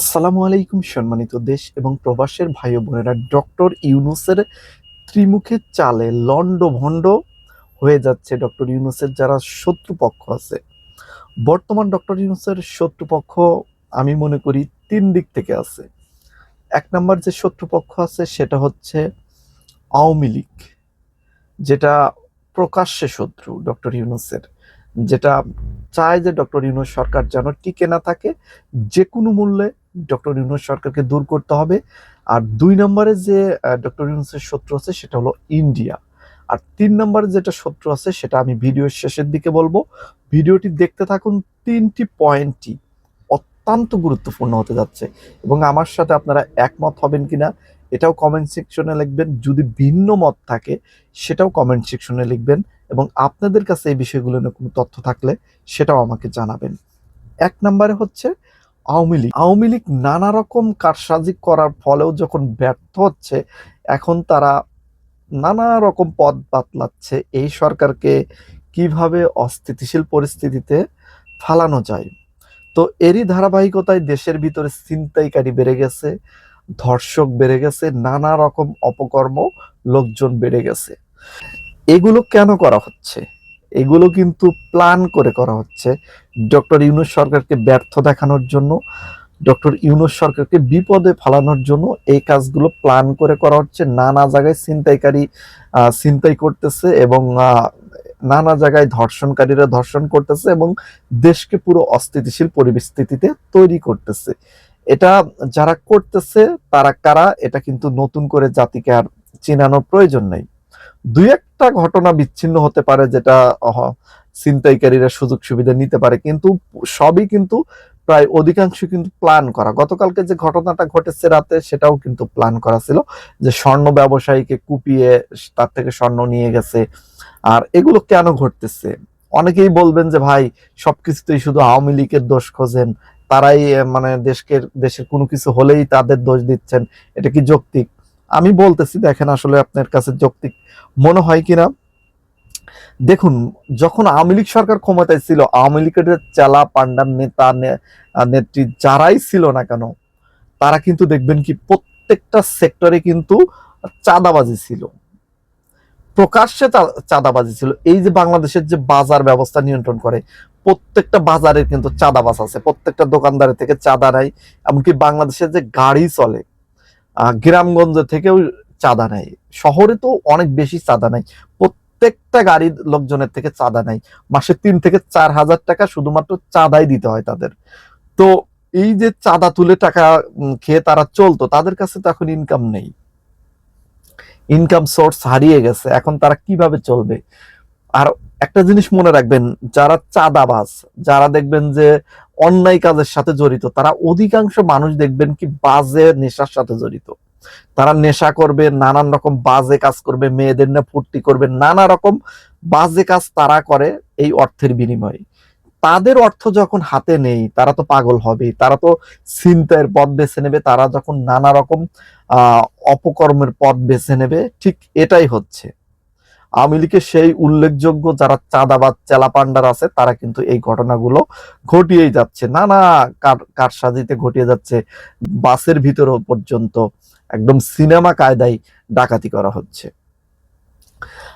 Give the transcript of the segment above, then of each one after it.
আসসালামু আলাইকুম, সম্মানিত দেশ এবং প্রবাসের ভাই বোনেরা। ডক্টর ইউনুসের ত্রিমুখের চালে লন্ড ভণ্ড হয়ে যাচ্ছে ডক্টর ইউনুসের যারা শত্রুপক্ষ আছে। বর্তমান ডক্টর ইউনুসের শত্রুপক্ষ আমি মনে করি তিন দিক থেকে আছে। এক নম্বর যে শত্রুপক্ষ আছে, সেটা হচ্ছে আওয়ামী লীগ, যেটা প্রকাশ্যে শত্রু ডক্টর ইউনুসের, যেটা চায় যে ডক্টর ইউনুস সরকার যেন টিকে না থাকে যে কোনো মূল্যে ডক্টর ইউনুস সরকারকে দূর করতে হবে। আর দুই নম্বরে যে ডক্টর ইউনুসের শত্রু আছে সেটা হলো ইন্ডিয়া। আর তিন নম্বরে যেটা শত্রু আছে সেটা আমি ভিডিওর শেষের দিকে বলব। ভিডিওটি দেখতে থাকুন, তিনটি পয়েন্টই অত্যন্ত গুরুত্বপূর্ণ হতে যাচ্ছে। এবং আমার সাথে আপনারা একমত হবেন কিনা, এটাও কমেন্ট সেকশনে লিখবেন। যদি ভিন্ন মত থাকে, সেটাও কমেন্ট সেকশনে লিখবেন। এবং আপনাদের কাছে এই বিষয়গুলো নিয়ে কোনো তথ্য থাকলে সেটাও আমাকে জানাবেন। এক নম্বরে হচ্ছে আওয়ামী লীগ। আওয়ামী লীগ নানা রকম কারসাজি করার ফলেও যখন ব্যর্থ হচ্ছে, এখন তারা নানা রকম পথ বাতলাচ্ছে এই সরকারকে কীভাবে অস্থিতিশীল পরিস্থিতিতে ফালানো যায়। তো এরই ধারাবাহিকতায় দেশের ভিতরে ছিনতাইকারী বেড়ে গেছে, ধর্ষক বেড়ে গেছে, নানা রকম অপকর্ম লোকজন বেড়ে গেছে। এগুলো কেন করা হচ্ছে? এগুলো কিন্তু প্ল্যান করে করা হচ্ছে ডক্টর ইউনুস সরকারকে ব্যর্থ দেখানোর জন্য, ডক্টর ইউনুস সরকারকে বিপদে ফালানোর জন্য এই কাজগুলো প্ল্যান করে করা হচ্ছে। নানা জায়গায় ছিনতাইকারী ছিনতাই করতেছে এবং নানা জায়গায় ধর্ষণকারীরা ধর্ষণ করতেছে এবং দেশকে পুরো অস্থিতিশীল পরিস্থিতিতে তৈরি করতেছে। এটা যারা করতেছে, তারা কারা? এটা কিন্তু নতুন করে জাতিকে আর চিনানোর প্রয়োজন নেই। দুই একটা ঘটনা বিচ্ছিন্ন হতে পারে যেটা ছিনতাইকারীরা সুযোগ সুবিধা নিতে পারে, কিন্তু সবই কিন্তু প্রায় অধিকাংশ কিন্তু প্ল্যান করা। গতকালকে যে ঘটনাটা ঘটেছে রাতে, সেটাও কিন্তু প্ল্যান করা ছিল যে স্বর্ণ ব্যবসায়ীকে কুপিয়ে তার থেকে স্বর্ণ নিয়ে গেছে। আর এগুলো কেন ঘটতেছে? অনেকেই বলবেন যে, ভাই, সবকিছুতেই শুধু আওয়ামী লীগের দোষ খোঁজেন। তারাই মানে দেশকে, দেশের কোনো কিছু হলেই তাদের দোষ দিচ্ছেন। এটা কি যৌক্তিক? আমি বলতেছি, দেখেন আসলে আপনার কাছে যৌক্তিক মনে হয় কিনা? দেখুন, যখন আওয়ামী লীগ সরকার ক্ষমতায় ছিল, আওয়ামী লীগের চেলা পান্ডার নেতা নেত্রী যারাই ছিল না কেন, তারা কিন্তু দেখবেন কি প্রত্যেকটা সেক্টরে কিন্তু চাঁদাবাজি ছিল। প্রকাশ্যে চাঁদাবাজি ছিল। এই যে বাংলাদেশের যে বাজার ব্যবস্থা নিয়ন্ত্রণ করে, প্রত্যেকটা বাজারে কিন্তু চাঁদাবাজ আছে। প্রত্যেকটা দোকানদারের থেকে চাঁদা নেয়। এমনকি বাংলাদেশের যে গাড়ি চলে গ্রামগঞ্জ থেকেও চাঁদা নেয়। শহরে তো অনেক বেশি চাঁদা নেয়। প্রত্যেকটা গাড়ির লোকজনের থেকে চাঁদা নেয়। মাসে তিন থেকে চার হাজার টাকা শুধুমাত্র চাঁদাই দিতে হয় তাদের। তো এই যে চাঁদা তুলে টাকা খেয়ে তারা চলতো, তাদের কাছে তো এখন ইনকাম নেই। ইনকাম সোর্স হারিয়ে গেছে। এখন তারা কীভাবে চলবে? আর একটা জিনিস মনে রাখবেন, যারা চাঁদাবাজ, যারা দেখবেন যে অন্যায় কাজের সাথে জড়িত, তারা অধিকাংশ মানুষ দেখবেন কি বাজে নেশার সাথে জড়িত। তারা নেশা করবে, নানান রকম বাজে কাজ করবে, মেয়েদের না ফুর্তি করবে, নানা রকম বাজে কাজ তারা করে এই অর্থের বিনিময়ে। তাদের অর্থ যখন হাতে নেই, তারা তো পাগল হবে তারা তো ছিনতাইয়ের পথ বেছে নেবে, তারা যখন নানা রকম অপকর্মের পথ বেছে নেবে, ঠিক এটাই হচ্ছে। আওয়ামী লীগের সেই উল্লেখযোগ্য যারা চাঁদাবাদ চেলাপান্ডার আছে, তারা কিন্তু এই ঘটনাগুলো ঘটিয়েই যাচ্ছে। নানা কার, কারসাজিতে ঘটিয়ে যাচ্ছে। বাসের ভিতর পর্যন্ত একদম সিনেমা কায়দায় ডাকাতি করা হচ্ছে।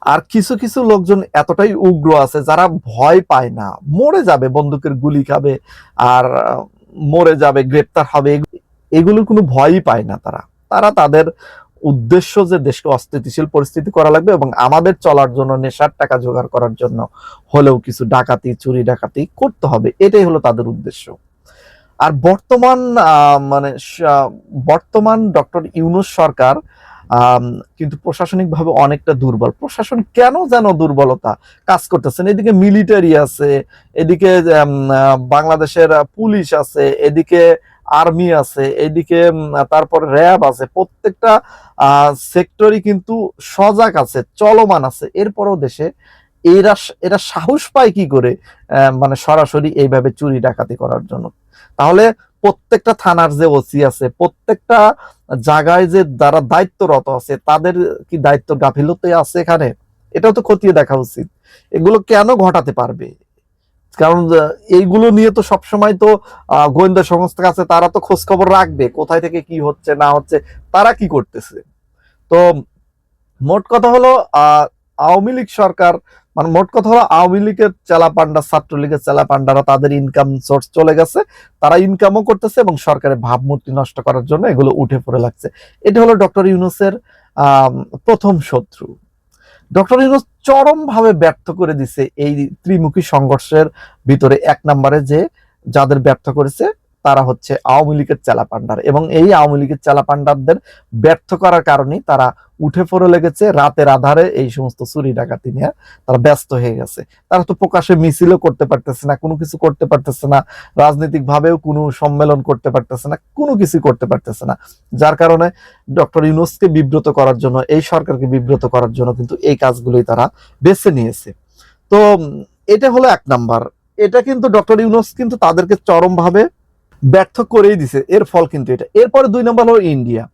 আর কিছু কিছু লোকজন এতটাই উগ্র আছে যারা ভয় পায় না। মরে যাবে, বন্দুকের গুলি খাবে, আর, মরে যাবে, গ্রেপ্তার হবে, এগু- এগুলোর কোনো ভয়ই পায় না তারা। তারা তাদের উদ্দেশ্য যে দেশকে অস্থিতিশীল পরিস্থিতি করা লাগবে এবং আমাদের চলার জন্য নেশার টাকা জোগাড় করার জন্য হলেও কিছু ডাকাতি, চুরি ডাকাতি করতে হবে। এটাই হলো তাদের উদ্দেশ্য। আর বর্তমান মানে বর্তমান ডক্টর ইউনুস সরকার কিন্তু প্রশাসনিকভাবে অনেকটা দুর্বল। প্রশাসন কেন যেন দুর্বলতা কাজ করতেছেন এদিকে মিলিটারি আছে, এদিকে বাংলাদেশের পুলিশ আছে, এদিকে আর্মি আছে উম, তারপর র্যাব আছে প্রত্যেকটা সেক্টরই কিন্তু সজাগ আছে চলমান আছে। এরপরও দেশে এরা এরা সাহস পায় কি করে মানে সরাসরি এইভাবে চুরি ডাকাতি করার জন্য। তাহলে প্রত্যেকটা থানার যে ওসি আছে প্রত্যেকটা জায়গায় যে যারা দায়িত্বরত আছে তাদের কি দায়িত্ব গাফিলতে আছে এখানে? এটাও তো খতিয়ে দেখা উচিত। এগুলো কেন ঘটাতে পারবে? কারণ এইগুলো নিয়ে তো সবসময় তো গোয়েন্দা সংস্থা আছে তারা তো খোঁজ খবর রাখবে, কোথায় থেকে কি হচ্ছে, না হচ্ছে, তারা কি করতেছে? তো মোট কথা হলো আওয়ামী লীগ সরকার মানে মোট কথা হলো, আওয়ামী লীগের চেলা পান্ডা ছাত্রলীগের চেলা পান্ডারা তাদের ইনকাম সোর্স চলে গেছে, তারা ইনকামও করতেছে এবং সরকারের ভাবমূর্তি নষ্ট করার জন্য এগুলো উঠে পড়ে লাগছে। এটা হলো ডক্টর ইউনুসের প্রথম শত্রু। ডক্টর ইউনুস চরম ভাবে ব্যর্থ করে দিছে এই ত্রিমুখী সংঘর্ষের ভিতরে। এক নম্বরে যে যাদের ব্যর্থ করেছে তারা হচ্ছে আওয়ামী লীগের চেলা পান্ডার এবং এই আওয়ামী লীগের চেলা পান্ডারদের ব্যর্থ করার কারণেই তারা উঠে পড়ে লেগেছে রাতের আধারে এই সমস্ত চুরি ডাকাতি নিয়ে। তারা ব্যস্ত হয়ে গেছে। তারা তো প্রকাশ্যে মিছিলও করতে পারতেছে না, কোনো কিছু করতে পারতেছে না রাজনৈতিক ভাবেও কোনো সম্মেলন করতে পারতেছে না, কোনো কিছু করতে পারতেছে না। যার কারণে ডক্টর ইউনুসকে বিব্রত করার জন্য, এই সরকারকে বিব্রত করার জন্য কিন্তু এই কাজগুলোই তারা বেছে নিয়েছে। তো এটা হলো এক নাম্বার। এটা কিন্তু ডক্টর ইউনুস কিন্তু তাদেরকে চরমভাবে ব্যর্থ করেই দিছে। এর ফল কিন্তু এটা। এরপরে দুই নম্বর হলো ইন্ডিয়া।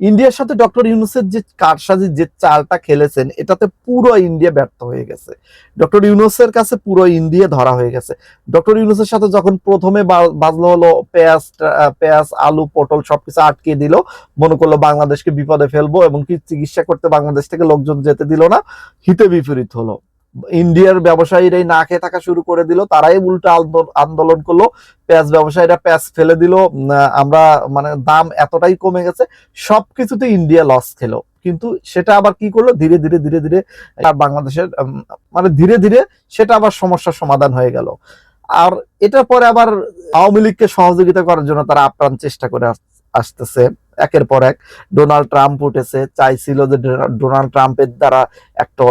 ইন্ডিয়ার সাথে ডক্টর ইউনুসের যে কারসাজি, যে চালটা খেলেছেন, এটাতে পুরো ইন্ডিয়া ব্যর্থ হয়ে গেছে। ডক্টর ইউনুসের কাছে পুরো ইন্ডিয়া ধরা হয়ে গেছে। ডক্টর ইউনুসের সাথে যখন প্রথমে বাজলো হলো পেঁয়াজ পেঁয়াজ, আলু, পটল সবকিছু আটকে দিল, মনে করল বাংলাদেশকে বিপদে ফেলব এবং কি চিকিৎসা করতে বাংলাদেশ থেকে লোকজন যেতে দিল না, হিতে বিপরীত হলো। ইন্ডিয়ার ব্যবসায়ীরাই না খেয়ে থাকা শুরু করে দিল, তারাই উল্টো আন্দোলন- করল। পেঁয়াজ ব্যবসায়ীরা পেঁয়াজ ফেলে দিল আমরা মানে দাম এতটাই কমে গেছে, সবকিছুতে ইন্ডিয়া লস খেলো। কিন্তু সেটা আবার কি করল? ধীরে ধীরে ধীরে ধীরে বাংলাদেশের মানে ধীরে ধীরে সেটা আবার সমস্যার সমাধান হয়ে গেল। আর এটার পরে আবার আওয়ামী লীগকে সহযোগিতা করার জন্য তারা আপ্রাণ চেষ্টা করে আস- আসতেছে, একের পর এক। ডোনাল্ড ট্রাম্প উঠেছে, চাইছিল যে ডোনাল্ড ট্রাম্পের দ্বারা একটা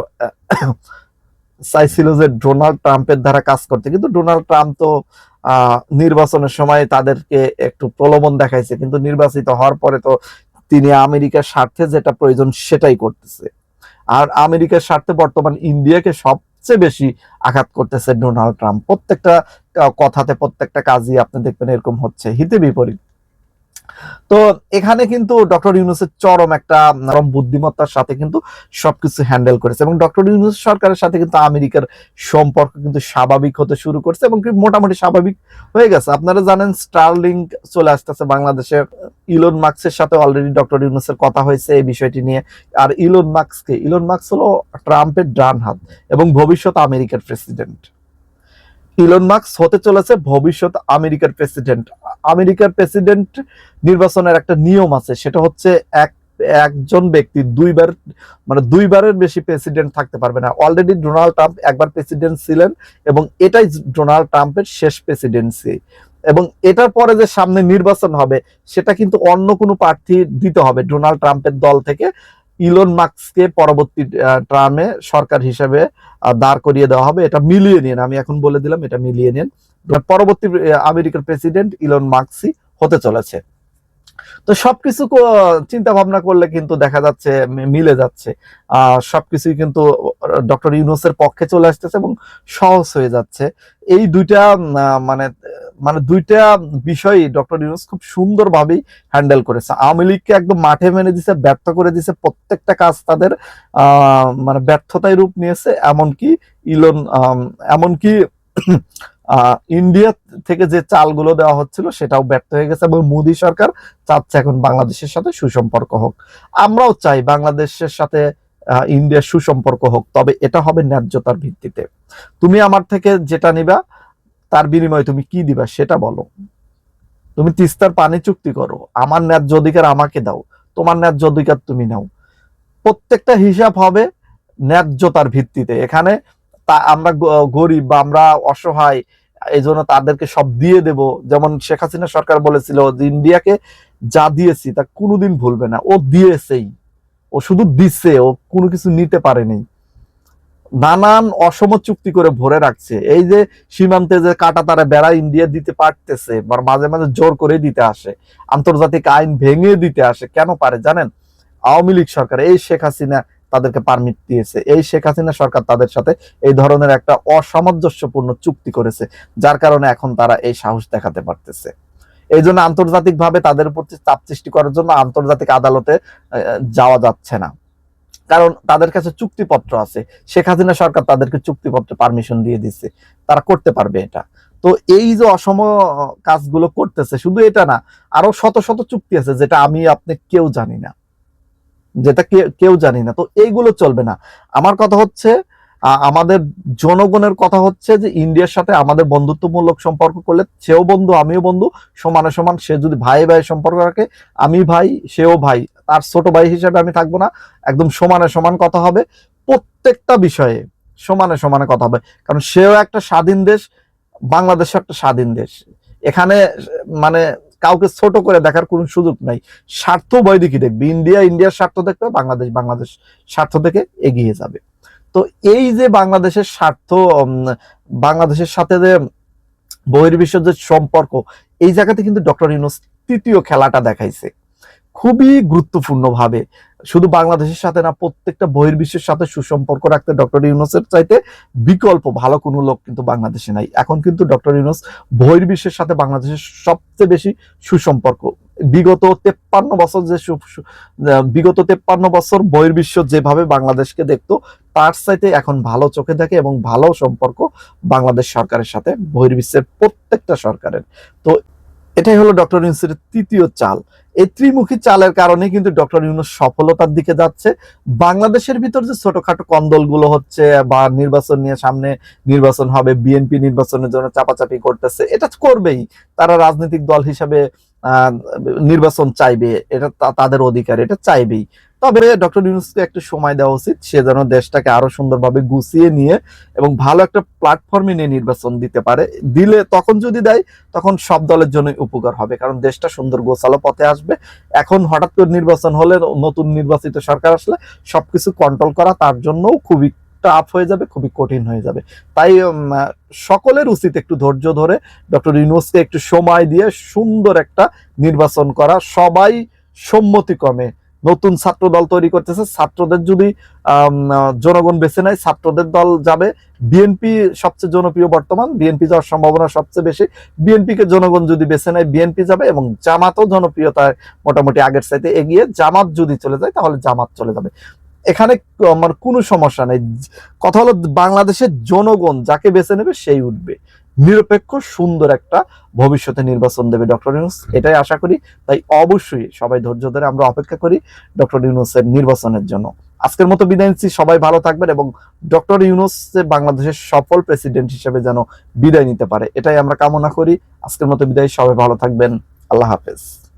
চাইছিল যে ডোনাল্ড ট্রাম্পের দ্বারা কাজ করতে, কিন্তু ডোনাল্ড ট্রাম্প তো নির্বাচনের সময় তাদেরকে একটু প্রলোভন দেখাইছে, কিন্তু নির্বাচিত হওয়ার পরে তো তিনি আমেরিকার স্বার্থে যেটা প্রয়োজন সেটাই করতেছে। আর আমেরিকার স্বার্থে বর্তমান ইন্ডিয়াকে সবচেয়ে বেশি আঘাত করতেছে ডোনাল্ড ট্রাম্প। প্রত্যেকটা কথাতে প্রত্যেকটা কাজই আপনি দেখবেন এরকম হচ্ছে, হিতে বিপরীত। তো এখানে কিন্তু ডক্টর ইউনুসের চরম একটা নরম বুদ্ধিমত্তার সাথে কিন্তু সবকিছু হ্যান্ডেল করেছে এবং ডক্টর ইউনুস সরকারের সাথে কিন্তু আমেরিকার সম্পর্ক কিন্তু স্বাভাবিক হতে শুরু করছে এবং মোটামুটি স্বাভাবিক হয়ে গেছে। আপনারা জানেন স্টারলিং চলে আসতেছে বাংলাদেশে। ইলন মার্কসের সাথে অলরেডি ডক্টর ইউনুসের কথা হয়েছে এই বিষয়টি নিয়ে। আর ইলন মার্কসকে ইলন মার্কস হলো ট্রাম্পের ডান হাত এবং ভবিষ্যৎ আমেরিকার প্রেসিডেন্ট ইলন মার্কস হতে চলেছে ভবিষ্যৎ আমেরিকার প্রেসিডেন্ট আমেরিকার প্রেসিডেন্ট নির্বাচনের একটা নিয়ম আছে, সেটা হচ্ছে এক, একজন ব্যক্তি দুইবার মানে দুইবারের বেশি প্রেসিডেন্ট থাকতে পারবে না। অলরেডি ডোনাল্ড ট্রাম্প একবার প্রেসিডেন্ট ছিলেন এবং এটাই ডোনাল্ড ট্রাম্পের শেষ প্রেসিডেন্সি এবং এটার পরে যে সামনে নির্বাচন হবে, সেটা কিন্তু অন্য কোনো প্রার্থী দিতে হবে ডোনাল্ড ট্রাম্পের দল থেকে। ইলন মার্কসকে পরবর্তী টার্মে সরকার হিসেবে দাঁড় করিয়ে দেওয়া হবে। এটা মিলিয়ে নিন, আমি এখন বলে দিলাম, এটা মিলিয়ে নিন। পরবর্তী আমেরিকার প্রেসিডেন্ট ইলন মার্কসই হতে চলেছে। তো সবকিছু চিন্তা ভাবনা করলে কিন্তু দেখা যাচ্ছে মিলে যাচ্ছে। আহ সবকিছুই কিন্তু, ডক্টর ইউনুসের পক্ষে চলে আসতেছে এবং সহজ হয়ে যাচ্ছে। এই দুইটা মানে মানে দুইটা বিষয় ডক্টর ইউনুস খুব সুন্দরভাবেই হ্যান্ডেল করেছে। আওয়ামী লীগকে একদম মাঠে মেনে দিছে, ব্যর্থ করে দিছে, প্রত্যেকটা কাজ তাদের মানে ব্যর্থতায় রূপ নিয়েছে, এমনকি ইলন এমনকি ইন্ডিয়া থেকে যে চালগুলো দেওয়া হচ্ছিল সেটাও ব্যর্থ হয়ে গেছে এবং মোদী সরকার চাচ্ছে এখন বাংলাদেশের সাথে সুসম্পর্ক হোক। আমরাও চাই বাংলাদেশের সাথে ইন্ডিয়ার সুসম্পর্ক হোক, তবে এটা হবে ন্যায্যতার ভিত্তিতে। তুমি আমার থেকে যেটা নিবা তার বিনিময়ে তুমি কি দিবা সেটা বলো। তুমি তিস্তার পানি চুক্তি করো। আমার ন্যায্য অধিকার আমাকে দাও। তোমার ন্যায্য অধিকার তুমি নাও। প্রত্যেকটা হিসাব হবে ন্যায্যতার ভিত্তিতে। এখানে তা আমরা গরিব বা আমরা অসহায় এই জন্য তাদেরকে সব দিয়ে দেব। যেমন শেখ হাসিনা সরকার বলেছিল যে, ইন্ডিয়াকে যা দিয়েছি তা কোনোদিন ভুলবে না। ও দিয়েছেই। ও শুধু দিচ্ছে ও কোনো কিছু নিতে পারেনি। নানান অসম চুক্তি করে ভরে রাখছে। এই যে সীমান্তে যে কাটা তারা বেড়া ইন্ডিয়া দিতে পারতেছে, বা মাঝে মাঝে জোর করে দিতে আসে, আন্তর্জাতিক আইন ভেঙে দিতে আসে, কেন পারে জানেন? আওয়ামী লীগ সরকার, এই শেখ হাসিনা তাদেরকে পারমিট দিয়েছে। এই শেখ হাসিনা সরকার তাদের সাথে এই ধরনের একটা অসামঞ্জস্যপূর্ণ চুক্তি করেছে, যার কারণে এখন তারা এই সাহস দেখাতে পারতেছে। এই জন্য আন্তর্জাতিক ভাবে তাদের প্রতি চাপ সৃষ্টি করার জন্য আন্তর্জাতিক আদালতে যাওয়া যাচ্ছে না। কারণ তাদের কাছে চুক্তিপত্র আছে। শেখ হাসিনা সরকার তাদেরকে চুক্তিপত্রে পারমিশন দিয়ে দিচ্ছে তারা করতে পারবে এটা। তো এই যে অসম কাজগুলো করতেছে, শুধু এটা না, আরও শত শত চুক্তি আছে যেটা আমি, আপনি কেউ জানি না। যেটা কেউ জানি না। তো এইগুলো চলবে না। আমার কথা হচ্ছে আমাদের জনগণের কথা হচ্ছে যে ইন্ডিয়ার সাথে আমাদের বন্ধুত্বমূলক সম্পর্ক করলে সেও বন্ধু, আমিও বন্ধু, সমানে সমান সে যদি ভাই ভাই সম্পর্ক রাখে, আমি ভাই, সেও ভাই। তার ছোট ভাই হিসেবে আমি থাকব না। একদম সমানে সমান কথা হবে। প্রত্যেকটা বিষয়ে সমানে সমানে কথা হবে। কারণ সেও একটা স্বাধীন দেশ, বাংলাদেশও একটা স্বাধীন দেশ। এখানে মানে কাউকে ছোট করে দেখার কোনো সুযোগ নাই। স্বার্থ বয় দিকে দেখবে। ইন্ডিয়া, ইন্ডিয়ার স্বার্থ দেখবে, বাংলাদেশ বাংলাদেশ স্বার্থ থেকে এগিয়ে যাবে। তো এই যে বাংলাদেশের স্বার্থ বাংলাদেশের সাথে যে বহির্বিশ্বের যে সম্পর্ক, এই জায়গাতে কিন্তু ডক্টর ইউনুস তৃতীয় খেলাটা দেখাইছে। খুবই গুরুত্বপূর্ণ ভাবে শুধু বাংলাদেশের সাথে না, প্রত্যেকটা বহির্বিশ্বের সাথে সুসম্পর্ক রাখতে ডক্টর ইউনুসের চাইতে বিকল্প ভালো কোনো লোক কিন্তু বাংলাদেশে নাই। এখন কিন্তু ডক্টর ইউনুস বহির্বিশ্বের সাথে বাংলাদেশের সবচেয়ে বেশি সুসম্পর্ক। বিগত তেপ্পান্ন বছর যে বিগত তেপ্পান্ন বছর বহির্বিশ্ব যেভাবে বাংলাদেশকে দেখতো, তার চাইতে এখন ভালো চোখে দেখে এবং ভালো সম্পর্ক বাংলাদেশ সরকারের সাথে, বহির্বিশ্বের প্রত্যেকটা সরকারের। তো এটাই হলো ডক্টর ইউনুসের তৃতীয় চাল। এই ত্রিমুখী চালের কারণে কিন্তু ডক্টর ইউনুস সফলতার দিকে যাচ্ছে। বাংলাদেশের ভিতর যে ছোটখাটো কন্দলগুলো হচ্ছে বা নির্বাচন নিয়ে সামনে নির্বাচন হবে, বিএনপি নির্বাচনের জন্য চাপাচাপি করতেছে, এটা করবেই। তারা রাজনৈতিক দল হিসাবে নির্বাচন চাইবে, এটা তাদের অধিকার, এটা চাইবেই। তবে ডক্টর ইউনুসকে একটু সময় দেওয়া উচিত। সে যেন দেশটাকে আরও সুন্দরভাবে গুছিয়ে নিয়ে এবং ভালো একটা প্ল্যাটফর্মে নিয়ে নির্বাচন দিতে পারে। দিলে তখন যদি দেয়, তখন সব দলের জন্য উপকার হবে। কারণ দেশটা সুন্দর গোছালো পথে আসবে। এখন হঠাৎ করে নির্বাচন হলে, নতুন নির্বাচিত সরকার আসলে সবকিছু কন্ট্রোল করা তার জন্যও খুবই টাফ হয়ে যাবে, খুবই কঠিন হয়ে যাবে। তাই সকলের উচিত একটু ধৈর্য ধরে ডক্টর ইউনুসকে একটু সময় দিয়ে সুন্দর একটা নির্বাচন করা। সবাই সম্মতিক্রমে নতুন ছাত্র দল তৈরি করতেছে। ছাত্রদের যদি জনগণ বেছে নেয়, ছাত্রদের দল যাবে। বিএনপি সবচেয়ে জনপ্রিয় বর্তমান, বিএনপি যাওয়ার সম্ভাবনা সবচেয়ে বেশি। বিএনপি কে জনগণ যদি বেছে নেয়, বিএনপি যাবে এবং জামাতও জনপ্রিয়তায় মোটামুটি আগের চাইতে এগিয়ে, জামাত যদি চলে যায়, তাহলে জামাত চলে যাবে। এখানে আমার কোনো সমস্যা নেই। কথা হলো বাংলাদেশের জনগণ যাকে বেছে নেবে, সেই উঠবে। নিরপেক্ষ, সুন্দর একটা ভবিষ্যতে নির্বাচন দেবে ডক্টর ইউনুস। এটাই আশা করি। তাই অবশ্যই সবাই ধৈর্য ধরে আমরা অপেক্ষা করি ডক্টর ইউনুসের নির্বাচনের জন্য। আজকের মতো বিদায় নিচ্ছি। সবাই ভালো থাকবেন এবং ডক্টর ইউনুস বাংলাদেশের সফল প্রেসিডেন্ট হিসেবে যেন বিদায় নিতে পারে। এটাই আমরা কামনা করি। আজকের মতো বিদায়। সবাই ভালো থাকবেন। আল্লাহ হাফেজ।